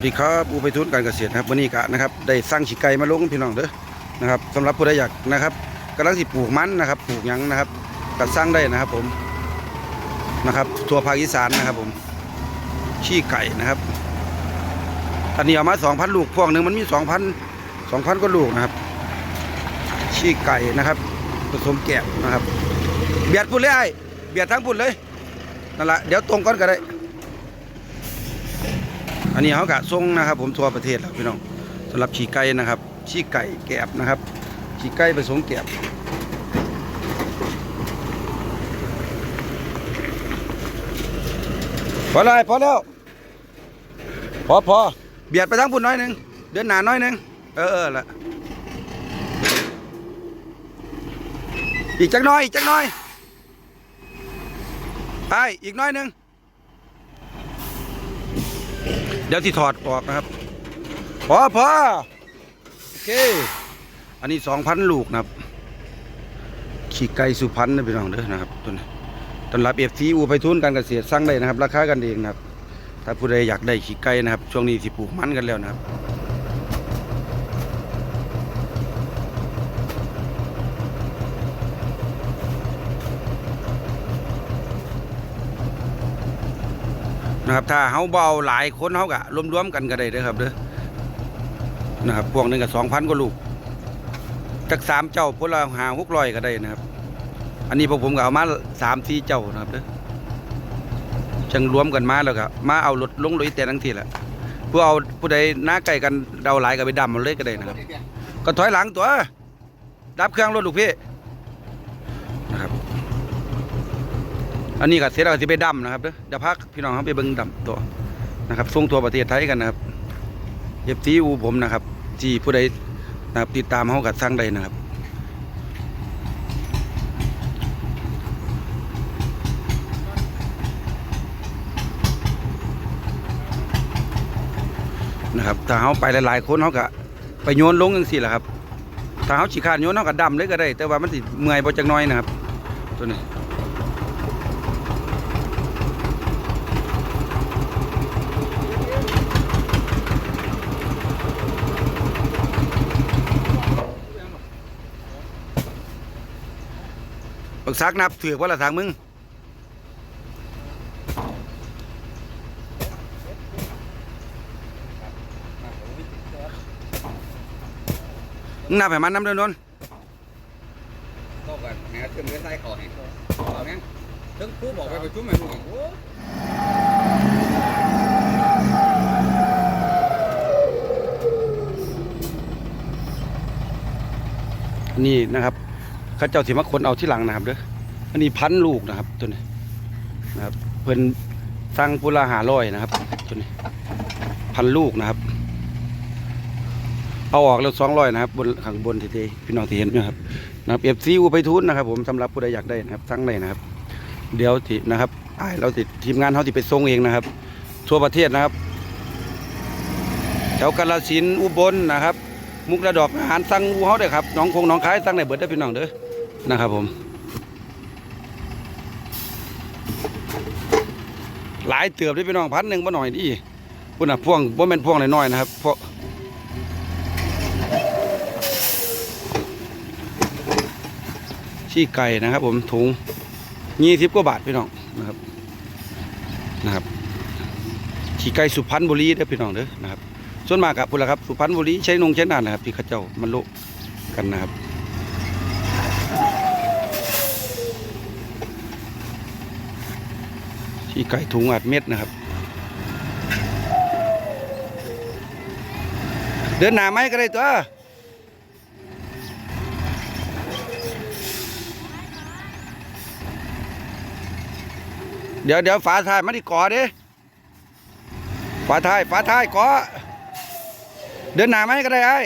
สวัสดีครับอูไปทุนการเกษตรนะครับวันนี้กะนะครับได้สร้างฉีไก่มาลงพี่น้องเด้อนะครับสำหรับผู้ใดอยากนะครับกำลังสิปลูกมันนะครับปลูกหยังนะครับก็สร้างได้นะครับผมนะครับทั่วภาคอีสานนะครับผมขี้ไก่นะครับอันนี้เอามา2,000ลูกพวงหนึ่งมันมี2,000 2,000กว่าลูกนะครับขี้ไก่นะครับผสมแกะนะครับ เบียดพุ่นเลยไอ้เบียดทั้งพุ่นเลยนั่นแหละเดี๋ยวตรงก่อนก็ได้ อันนี้เขากะทรงนะครับ ผมทั่วประเทศแล้วพี่น้องสำหรับฉีไก่นะครับฉีไก่แกบนะครับฉีไก่ผสมแกบพอเลยพอแล้วพอพอเบียดไปทั้งพุ่นน้อยหนึ่งเดินหนาน้อยหนึ่งเออเออละอีกจักน้อยอีกจักน้อยไปอีกน้อยหนึ่ง เดี๋ยวที่ถอดออกนะครับพอพอโอเค อันนี้สองพันลูกนะครับ ขี่ไก่สุพรรณนะพี่น้องเด้อนะครับตัวนี้ต้อนรับเอฟซีอูไปทุนการเกษตรสร้างได้นะครับ ราคากันเองนะครับ ถ้าผู้ใดอยากได้ขี่ไก่นะครับ ช่วงนี้สิปลูกมันกันแล้วนะครับ นะครับถ้าเฮาเบาหลายคนเฮากะรวมๆกันก็ได้เด้อครับเด้อนะครับพวกหนึงก็สองพันกว่าลูกจากสามเจ้าพวกเราหาหกร้อยก็ได้นะครับ อันนี้พวกผมก็เอามาสามสี่เจ้านะครับเด้อจังรวมกันมาแล้วก็มาเอารถลงรถอีแต่ทั้งทีแหละผู้เอาผู้ใดหน้าไก่กันเดาหลายก็ไปดำมันเลยก็ได้นะครับ ก็ถอยหลังตัวดับเครื่องรถลูกพี่นะครับ อันนี้ก็เสร็จแล้วก็สิไปดำนะครับเด้อเดี๋ยวพักพี่น้องเขาไปเบิ่งดำตัวนะครับส่งตัวประเทศไทยกันนะครับเย็บซีอูผมนะครับที่ผู้ใดนะครับติดตามเขากัดสร้างใดนะครับนะครับถ้าเขาไปหลายๆคนเขาก็ไปโยนลงจังซี่แหละครับถ้าเขาฉีกขาดโยนเขาก็ดำเลยก็ได้ แต่ว่ามันสิดเมื่อยบ่จักหน้อยนะครับ ตัวนี้ บักซักนับถือกว่าละทางมึงมึงนับให้มันน้ำเดินนนก็กันแหนถึงเงินใส่ขอให้เอาแม่งถึงผู้บอกไปประชุมให้ลูกอีกโอ้นี่นะครับ เข้าเจ้าสิมาคนเอาที่หลังนะครับเด้ออันนี้พันลูกนะครับตัวนี้นะครับเพิ่นสั่งปุระหาร้อยนะครับตัวนี้พันลูกนะครับ เอาออกแล้วสองร้อยนะครับบนข้างบนทีทีพี่น้องที่เห็นอยู่ครับนะครับเอฟซีอูไปทุนนะครับ ผมสำหรับผู้ใดอยากได้นะครับสั่งได้นะครับ เดี๋ยวที่นะครับไอเราติดทีมงานเขาติไปส่งเองนะครับ ทั่วประเทศนะครับแถวกาฬสินอุบลนะครับ มุกระดอกอาหารสั่งอูเฮาได้ครับน้องคงน้องคายสั่งได้เบิดได้พี่น้องเด้อ นะครับผมหลายเตือบได้พี่น้องพันหนึ่งบ่หน่อยดิพุ่นน่ะพ่วงบ่แม่นพ่วงน้อยๆนะครับเพราะชี้ไก่นะครับผมถุงยี่สิบกว่าบาทพี่น้องนะครับนะครับขี้ไก่สุพรรณบุรีเด้อพี่น้องเด้อนะครับ ส่วนมากครับพุ่นละครับสุพรรณบุรีใช้นงใช้นานนะครับที่เขาเจ้ามันโลกกันนะครับ ที่ไก่ถุงอัดเม็ดนะครับ เดินหนาไหมก็ได้ตัวเดี๋ยวเดี๋ยวฝาท้ายมาที่ก่อเด้ฝาท้ายฝาท้ายก่อเดินหนาไหมก็ได้ไอ้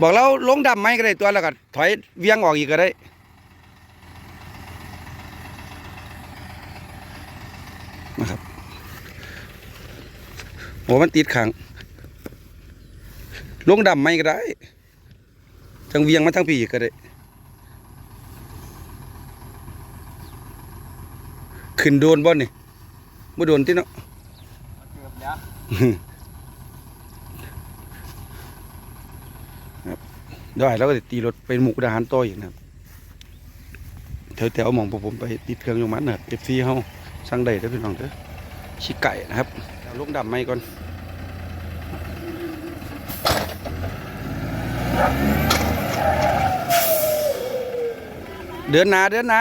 บอกเราลงดำไหมก็ได้ตัวแล้วก็ถอยเวียงออกอีกก็ได้ นะครับโอ้มันติดขังลงดำไหมก็ได้จังเวียงมาทั้งปีอีกก็ได้ ขึ้นโดนบ่นี่บ่โดนติเนาะเกือยวได้แล้วก็ตีรถไปหมุกดาหารต่ออีกนะครับแถวๆมองผมไปติดเครื่องยงมันนะครับ FC เฮา สั่งได้เด้อพี่น้องเด้อชิไก่นะครับเอาลงดำไม่ก่อนเดือนหนาเดือนหนา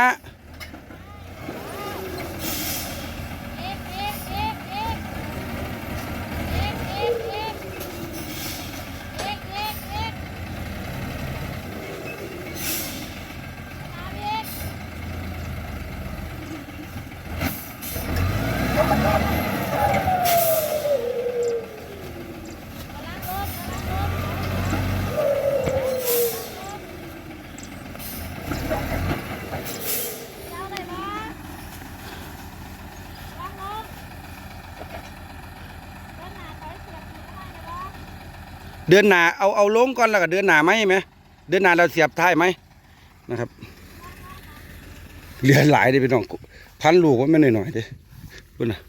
เดือนหนาเอาเอาลงก่อนแล้วก็เดือนหนาไหมไหมเดือนหนาเราเสียบท้ายไหมนะครับเหลือหลายเด้พี่น้องพันลูกว่าไม่หน่อยๆเด้ดูนะ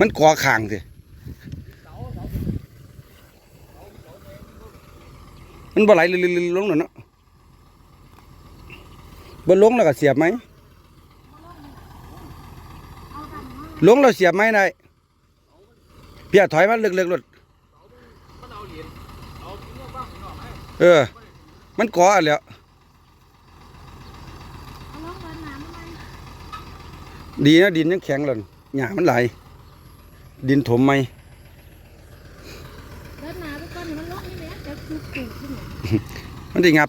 มันก่อขางสิมันบ่ไหลลึๆๆลงน่ะเนาะบ่ลงแล้วก็เสียบไหมลงเราเสียบไหมได้ เพียถอยมาเลึกๆรถเออ มันก่ออันแล้วดีนะดินยังแข็งหล่นหญ้ามันไหลายดินถมไหมเดินหนาไปก่อนมันเลาะนี่แหละจะจุกจุกขึ้นมามันได้งับ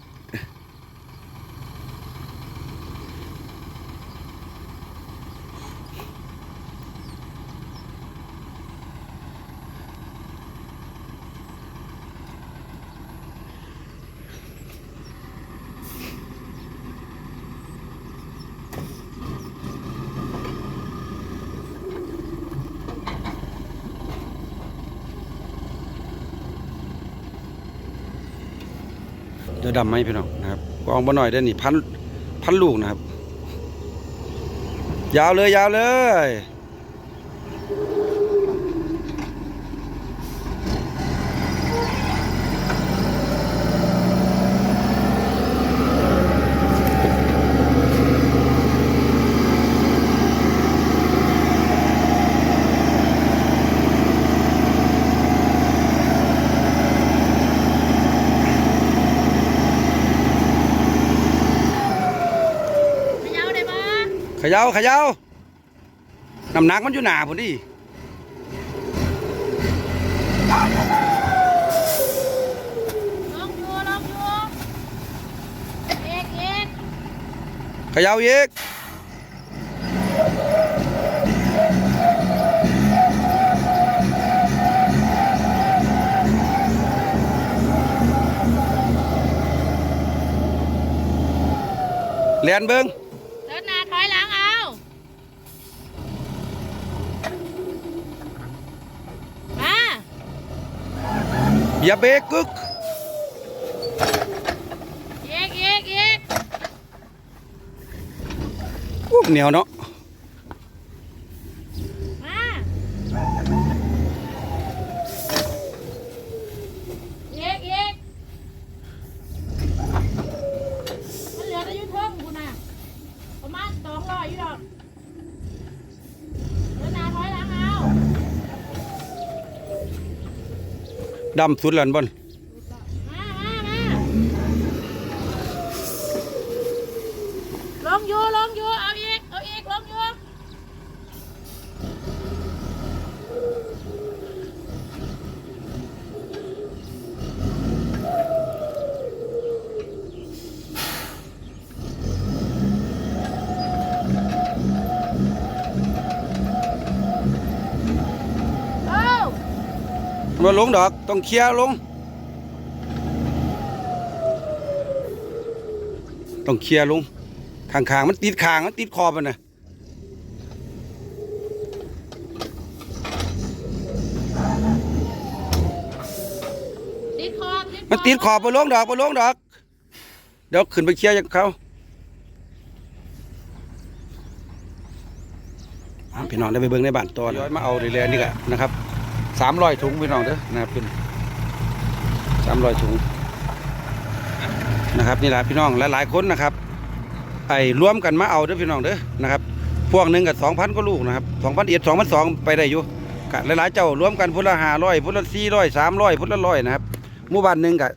เจะดำไหมพี่น้องนะครับกองบ่หน่อยได้นี่พันพันลูกนะครับ ยาวเลยยาวเลยพะเยาได้ปะ เขยาวขยาวน้ำหนักมันอยู่หนาพอดีลองอยู่ลองอยู่เอกเอกเขยาวอีกเลียนเบิ้ง เดินหน้าถอยหลังเอามา อย่าเบรกกึกเอกเอกเอกอู้เหนียวเนาะ มาเอกเอกมันเหลือแต่อยุ่เทิงกูน่ะประมาณสองร้อยอยู่ดอกเดินหน้าถอยหลังเอา ดำสุดแล้วบน มาลงดอก ต้องเคลียร์ลง ต้องเคลียร์ลงข้างๆมันติดคางมันติดคอมันนะติดคอมันติดขอบไปลงดอกไปลงดอก เดี๋ยวขึ้นไปเคลียร์จากเขาพี่น้องได้ไปเบิ่งในบ้านต่อย้อยมาเอาเรื่อยๆนี่ก็นะครับ สามร้อยถุงพี่น้องเด้อนะครับเป็นสามร้อยถุงนะครับนี่แหละพี่น้องหลายๆคนนะครับ ไอ้รวมกันมาเอาเด้อพี่น้องเด้อนะครับพวกหนึ่งกับสองพันก็ลูกนะครับสองพันเอ็ดสองพันสองไปได้อยู่กะหลายๆเจ้ารวมกันพุ่นละห้าร้อยพุ่นละสี่ร้อยสามร้อยพุ่นละร้อยนะครับหมู่บ้านหนึ่งกะ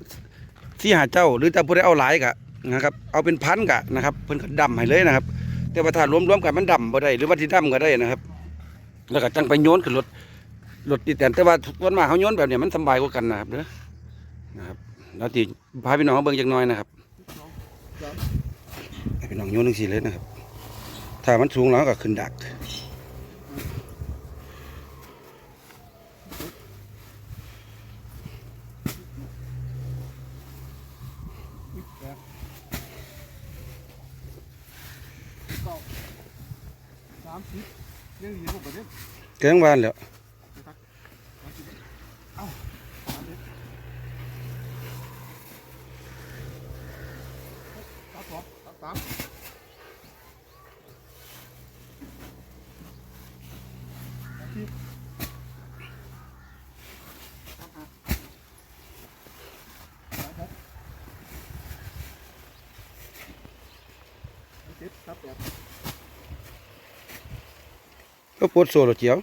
สี่หาเจ้าหรือจะผู้ใดเอาหลายกะนะครับเอาเป็นพันกะนะครับเพิ่นก็ดำให้เลยนะครับ แต่ว่าถ้ารวมๆกันมันดำบ่ได้หรือว่าที่ดำก็ได้นะครับ แล้วก็จังไปโยนขึ้นรถ รถติดแต่แต่ว่าส่วนมากเขาโยนแบบเนี้ยมันสำบายกว่ากันนะครับเด้อนะครับแล้วที่พาพี่น้องเบิ่งจักหน่อยนะครับให้พี่น้องโยนจังซี่เลยนะครับ ถ้ามันสูงแล้วก็ขึ้นดักสามสิบยังดีพวกประเทศเกิงบ้านแล้ว สามสองสามสามเจ็ดสามแปด ก็ปวดโซ่รถเจียว